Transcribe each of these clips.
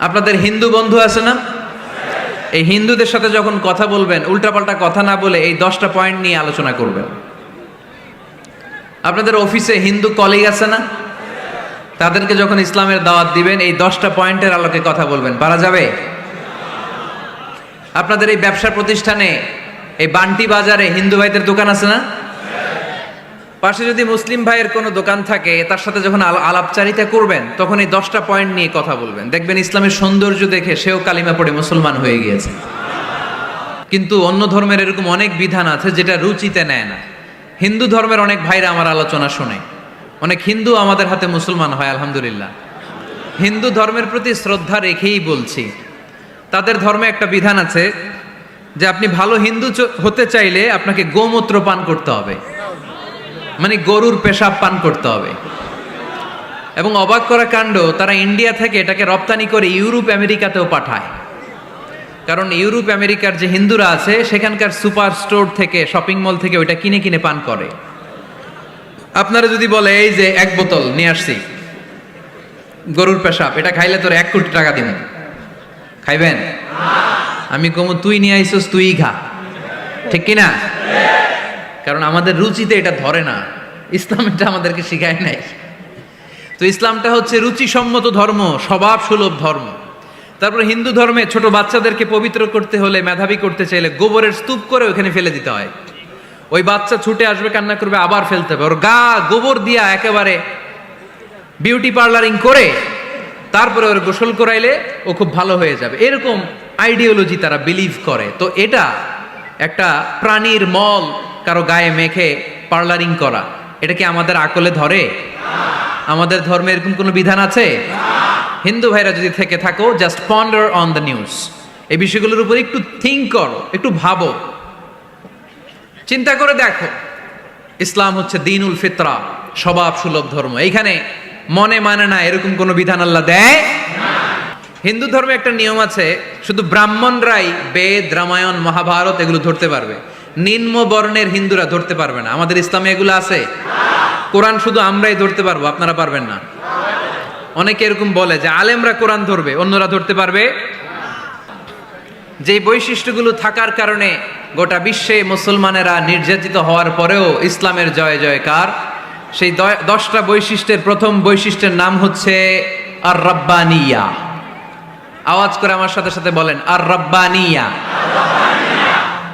আপনাদের হিন্দু বন্ধু আছে না? এই হিন্দুদের সাথে যখন কথা বলবেন, উল্টাপাল্টা কথা না বলে এই দশটা পয়েন্ট নিয়ে আলোচনা করবেন। আপনাদের অফিসে হিন্দু কলিগ আছে না? তাদেরকে যখন ইসলামের দাওয়াত দিবেন, এই দশটা পয়েন্টের আলোকে কথা বলবেন। পারা যাবে? আপনাদের এই ব্যবসা প্রতিষ্ঠানে, এই বান্টি বাজারে হিন্দু ভাইদের দোকান আছে না? পাশে যদি মুসলিম ভাইয়ের কোনো দোকান থাকে, তার সাথে যখন আল- আলাপচারিতা করবেন তখন এই দশটা পয়েন্ট নিয়ে কথা বলবেন। দেখবেন ইসলামের সৌন্দর্য দেখে সেও কালিমা পড়ে মুসলমান হয়ে গিয়েছে। কিন্তু অন্য ধর্মের এরকম অনেক বিধান আছে যেটা রুচিতে নেয় না। হিন্দু ধর্মের অনেক ভাইরা আমার আলোচনা শোনে। অনেক হিন্দু আমাদের হাতে মুসলমান হয়, আলহামদুলিল্লাহ। হিন্দু ধর্মের প্রতি শ্রদ্ধা রেখেই বলছি। তাদের ধর্মে একটা বিধান আছে যে আপনি ভালো হিন্দু হতে চাইলে আপনাকে গোমূত্র পান করতে হবে। মানে গরুর পেশাব পান করতে হবে। এবং অবাক করা কাণ্ড, তারা ইন্ডিয়া থেকে এটাকে রপ্তানি করে ইউরোপ, আমেরিকাতেও পাঠায়। কারণ ইউরোপ, আমেরিকার যে হিন্দুরা আছে, সেখানকার সুপার স্টোর থেকে, শপিং মল থেকে ওইটা কিনে কিনে পান করে। আপনারা যদি বলে, এই যে এক বোতল, নিয়ে আসছি। গরুর পেশাব, এটা খাইলে তোর এক কোটি টাকা দিন খাইবেন? আমি কমু, তুই নিয়ে আইসস, তুই খা ঠিক কিনা? কারণ আমাদের রুচিতে এটা ধরে না। ইসলাম এটা আমাদেরকে শিখায় নাই। তো ইসলামটা হচ্ছে রুচিসম্মত ধর্ম স্বভাব সুলভ ধর্ম। তারপরে হিন্দু ধর্মে ছোট বাচ্চাদেরকে পবিত্র করতে হলে, মেধাবী করতে চাইলে গোবরের স্তূপ করে ওখানে ফেলে দিতে হয়। ওই বাচ্চা ছুটে আসবে, কান্না করবে, আবার ফেলতে হবে। ওর গা গোবর দিয়া একেবারে বিউটি পার্লারিং করে, তারপরে ওর গোসল করাইলে ও খুব ভালো হয়ে যাবে। এরকম আইডিওলজি তারা বিলিভ করে। তো এটা একটা প্রাণীর মল। কারও গায়ে মেখে পার্লারিং করা, এটা কি আমাদের আকলে ধরে? আমাদের ধর্মে এরকম কোনো বিধান আছে? হিন্দু ভাইরা যদি থেকে থাকো just ponder on the news এই বিষয়গুলোর উপর একটু থিঙ্ক করো, একটু ভাবো। চিন্তা করে দেখো, ইসলাম হচ্ছে দিনুল ফিতরা, স্বভাব সুলভ ধর্ম। এইখানে মনে মানে না, এরকম কোনো বিধান আল্লাহ দেয়? হিন্দু ধর্মে একটা নিয়ম আছে, শুধু ব্রাহ্মণরাই বেদ, রামায়ণ, মহাভারত এগুলো ধরতে পারবে। নিম্ন বর্ণের হিন্দুরা ধরতে পারবে না। আমাদের ইসলামে এগুলো আছে। কোরআন শুধু আমরাই ধরতে পারব, আপনারা পারবেন না। অনেকে এরকম বলে যে আলেমরা কোরআন ধরবে, অন্যরা ধরতে পারবে? যে বৈশিষ্ট্যগুলো থাকার কারণে গোটা বিশ্বে মুসলমানেরা নির্যাতিত হওয়ার পরেও ইসলামের জয় জয়কার। সেই দশটা বৈশিষ্ট্যের প্রথম বৈশিষ্ট্যের নাম হচ্ছে আর রব্বানিয়া আওয়াজ করে আমার সাথে সাথে বলেন আর রব্বানিয়া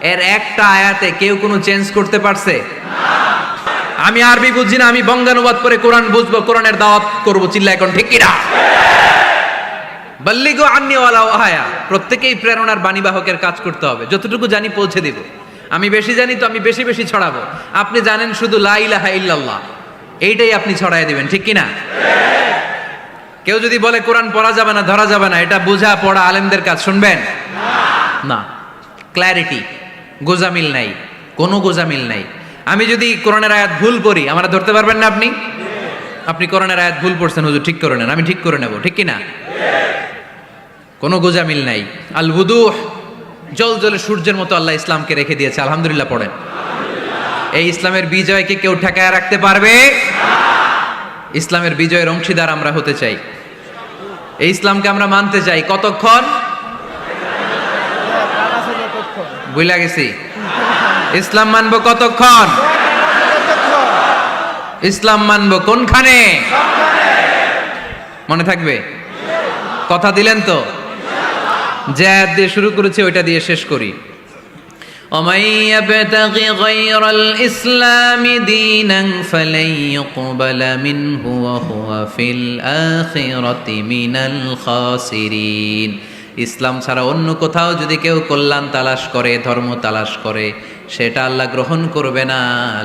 এর একটা আয়াতে কেউ কোনো চেঞ্জ করতে পারছে? আমি আরবি বুঝি না, আমি বঙ্গানুবাদ করে কোরআন বুঝব, কোরআনের দাওয়াত করব চিল্লা এখন ঠিক কিনা? বল্লিগো আন্নিওয়ালা ওহায়া প্রত্যেকেই প্রেরণার বাণীবাহকের কাজ করতে হবে, যতটুকু জানি পৌঁছে দিব। আমি বেশি জানি তো আমি বেশি বেশি ছড়াবো। আপনি জানেন শুধু লা ইলাহা ইল্লাল্লাহ, এইটাই আপনি ছড়াই দিবেন, ঠিক কিনা? কেউ যদি বলে কোরআন পড়া যাবে না, ধরা যাবে না, এটা বোঝা পড়া আলেমদের কাজ, শুনবেন? না। ক্ল্যারিটি গোজামিল নাই, কোনো গোজামিল নাই। আমি যদি কোরআনের আয়াত ভুল করি আমরা ধরতে পারবেন না আপনি? আপনি কোরআনের আয়াত ভুল পড়ছেন, হুজুর, ঠিক করে নেন, আমি ঠিক করে নেব, ঠিক কি না কোনো গোজামিল নাই। আল বুদুহ জল জলে সূর্যের মতো আল্লাহ ইসলামকে রেখে দিয়েছে, আলহামদুলিল্লাহ পড়েন। এই ইসলামের বিজয়কে কেউ ঠেকায় রাখতে পারবে? ইসলামের বিজয়ের অংশীদার আমরা হতে চাই। এই ইসলামকে আমরা মানতে চাই। কতক্ষণ? বুঝলা গেছি ইসলাম মানবো কতক্ষণ ইসলাম মানবো কোনখানে মনে থাকবে কথা দিলেন তো যে আয়াত দিয়ে শুরু করেছি ওইটা দিয়ে শেষ করি ومن يبتغ غير الإسلام دينا فلن يقبل منه وهو في الآخرة من الخاسرين ইসলাম ছাড়া অন্য কোথাও যদি কেউ কল্যাণ তালাশ করে, ধর্ম তালাশ করে, সেটা আল্লাহ গ্রহণ করবে না।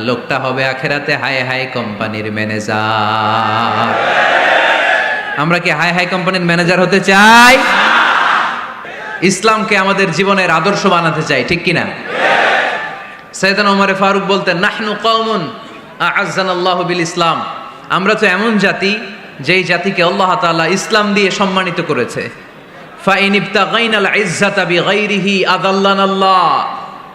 লোকটা হবে আখেরাতে হাই হাই কোম্পানির ম্যানেজার। আমরা কি হাই হাই কোম্পানির ম্যানেজার হতে চাই? ইসলামকে আমাদের জীবনের আদর্শ বানাতে চাই, ঠিক কিনা সৈয়দান ওমরে ফারুক বলতেন, নাহনু কওমুন আযান আল্লাহ বিল ইসলাম। আমরা তো এমন জাতি, যেই জাতিকে আল্লাহ তাআলা ইসলাম দিয়ে সম্মানিত করেছে।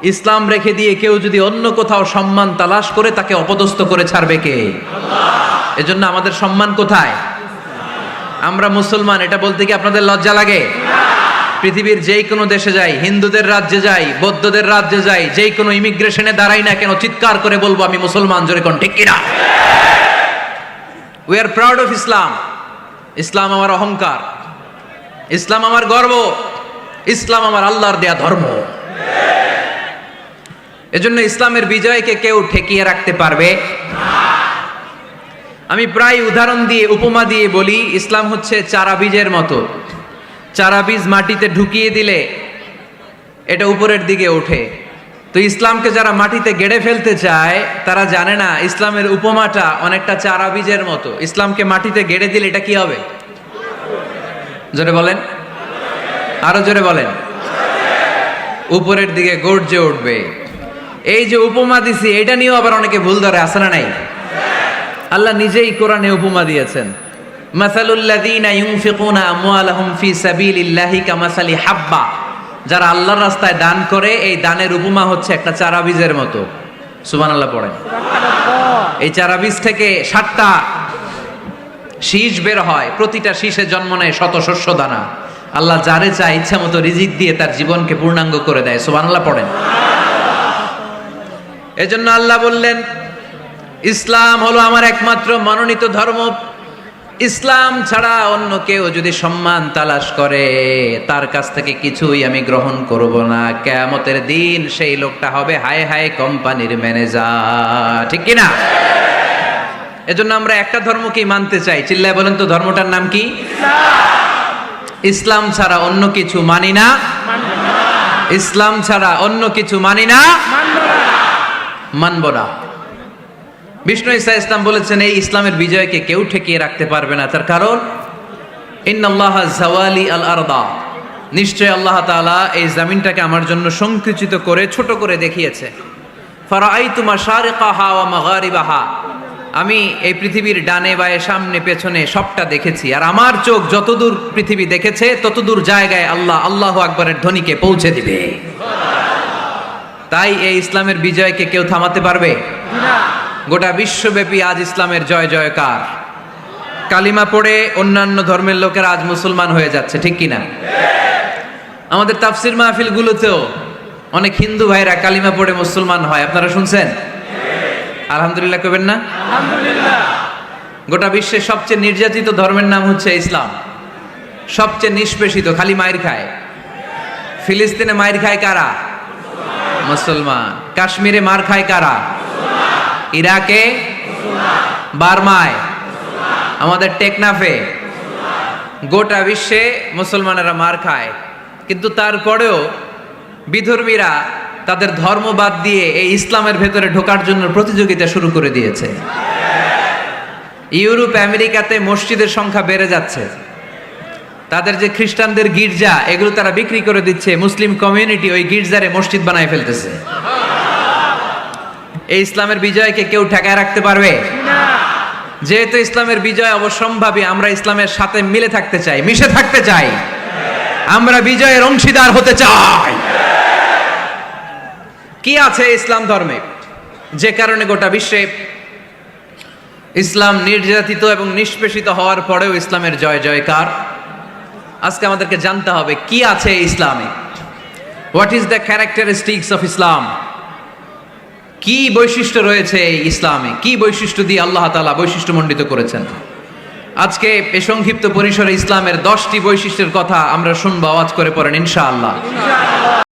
ইসলাম রেখে দিয়ে কেউ যদি অন্য কোথাও সম্মান তালাশ করে, তাকে অপদস্থ করে ছাড়বে কে? এজন্য আমাদের সম্মান কোথায়? আমরা মুসলমান, এটা বলতে কি আপনাদের লজ্জা লাগে? পৃথিবীর যেই কোনো দেশে যাই, হিন্দুদের রাজ্যে যাই, বৌদ্ধদের রাজ্যে যাই যেই কোনো ইমিগ্রেশনে দাঁড়াই না কেন, চিৎকার করে বলব আমি মুসলমান, জোরে কোন, ঠিক কিনা? We are proud of Islam ইসলাম আমার অহংকার। ইসলাম আমার গর্ব, ইসলাম আমার আল্লাহর দেয়া ধর্ম। এজন্য ইসলামের বিজয়কে কেউ ঠেকিয়ে রাখতে পারবে আমি প্রায় উদাহরণ দিয়ে, উপমা দিয়ে বলি, ইসলাম হচ্ছে চারা বীজের মতো। চারা বীজ মাটিতে ঢুকিয়ে দিলে এটা উপরের দিকে ওঠে। তো ইসলামকে যারা মাটিতে গেড়ে ফেলতে চায়, তারা জানে না ইসলামের উপমাটা অনেকটা চারা বীজের মতো। ইসলামকে মাটিতে গেড়ে দিলে এটা কি হবে? জোরে বলেন। আরও জোরে বলেন। উপরের দিকে গর্জে উঠবে। এই যে উপমা দিছি এটা নিয়েও আবার অনেকে ভুল ধরে আসে না নাই? আল্লাহ নিজেই কোরআনে উপমা দিয়েছেন। মাসালুল্লাযীনা ইউনফিকুনা আমওয়ালাহুম ফি সাবিলিল্লাহি কামাসালি হাব্বা। যারা আল্লাহর রাস্তায় দান করে এই দানের উপমা হচ্ছে একটা চারা বীজের মতো। সুবহানাল্লাহ পড়েন। এই চারা বীজ থেকে সাতটা শীষ বের হয়, প্রতিটা শীষে জন্ম নেয় শত শস্য দানা। আল্লাহ যারে চায় ইচ্ছা মতো রিজিক দিয়ে তার জীবনকে পূর্ণাঙ্গ করে দেয়। সুবহানাল্লাহ, পড়েন। এজন্য আল্লাহ বললেন, ইসলাম হলো আমার একমাত্র মনোনীত ধর্ম। ইসলাম ছাড়া অন্য কেউ যদি সম্মান তালাশ করে, তার কাছ থেকে কিছুই আমি গ্রহণ করব না। কেয়ামতের দিন সেই লোকটা হবে হায় হায় কোম্পানির ম্যানেজার। ঠিক কিনা? এজন্য আমরা একটা ধর্মকেই মানতে চাই। চিল্লায় বলেন তো, ধর্মটার নাম কি? ইসলাম ছাড়া অন্য কিছু মানি না। ইসলাম ছাড়া অন্য কিছু মানি না। মানব না। বিষ্ণু ইসা ইসলাম বলেছেন, এই ইসলামের বিজয়কে কেউ ঠেকিয়ে রাখতে পারবে না। তার কারণ, ইন্নাল্লাহ জাওয়ালি আল আরদা। নিশ্চয় আল্লাহ তাআলা এই জামিনটাকে আমার জন্য সংকুচিত করে, ছোট করে দেখিয়েছে। ফারাআইতু মাশারিকাহা ওয়া মাগারিবাহা। আমি এই পৃথিবীর ডানে বায়ে সামনে পেছনে সবটা দেখেছি। আর আমার চোখ যতদূর পৃথিবী দেখেছে ততদূর জায়গায় আল্লাহ আল্লাহ আকবরের ধ্বনিকে পৌঁছে দিবে। তাই এই ইসলামের বিজয়কে কেউ থামাতে পারবে? গোটা বিশ্বব্যাপী আজ ইসলামের জয় জয়কার। কালিমা পড়ে অন্যান্য ধর্মের লোকেরা আজ মুসলমান হয়ে যাচ্ছে ঠিক কিনা আমাদের তাফসির মাহফিল গুলোতেও অনেক হিন্দু ভাইরা কালিমা পড়ে মুসলমান হয় আপনারা শুনছেন? আলহামদুলিল্লাহ কবেন না? গোটা বিশ্বের সবচেয়ে নির্যাতিত ধর্মের নাম হচ্ছে ইসলাম। সবচেয়ে নিষ্পেষিত খালি মায়ের খায়। ফিলিস্তিনে মায়ের খায় কারা? মুসলমান। কাশ্মীরে মার খায় কারা? ইরাকে? বার্মায়? আমাদের টেকনাফে? গোটা বিশ্বে মুসলমানেরা মার খায়। কিন্তু তারপরেও বিধর্মীরা তাদের ধর্ম বাদ দিয়ে এই ইসলামের ভেতরে ঢোকার জন্য প্রতিযোগিতা শুরু করে দিয়েছে। ইউরোপ, আমেরিকাতে মসজিদের সংখ্যা বেড়ে যাচ্ছে। তাদের যে খ্রিস্টানদের গির্জা, এগুলো তারা বিক্রি করে দিচ্ছে। মুসলিম কমিউনিটি ওই গির্জারে মসজিদ বানায় ফেলতেছে। এই ইসলামের বিজয়কে কেউ ঠেকায় রাখতে পারবে? যেহেতু ইসলামের বিজয় অবসম্ভাবী, আমরা ইসলামের সাথে মিলে থাকতে চাই, মিশে থাকতে চাই। আমরা বিজয়ের অংশীদার হতে চাই। কি আছে ইসলাম ধর্মে? যে কারণে গোটা বিশ্বে ইসলাম নির্যাতিত এবং নিষ্পেষিত হওয়ার পরেও ইসলামের জয় জয়কার। আজকে আমাদেরকে জানতে হবে, কি আছে ইসলামে? What is the characteristics of Islam কি বৈশিষ্ট্য রয়েছে ইসলামে? কি বৈশিষ্ট্য দিয়ে আল্লাহ তালা বৈশিষ্ট্য মণ্ডিত করেছেন? আজকে এ সংক্ষিপ্ত পরিসরে ইসলামের দশটি বৈশিষ্ট্যের কথা আমরা শুনব, আওয়াজ করে পড়েন ইনশাআল্লাহ।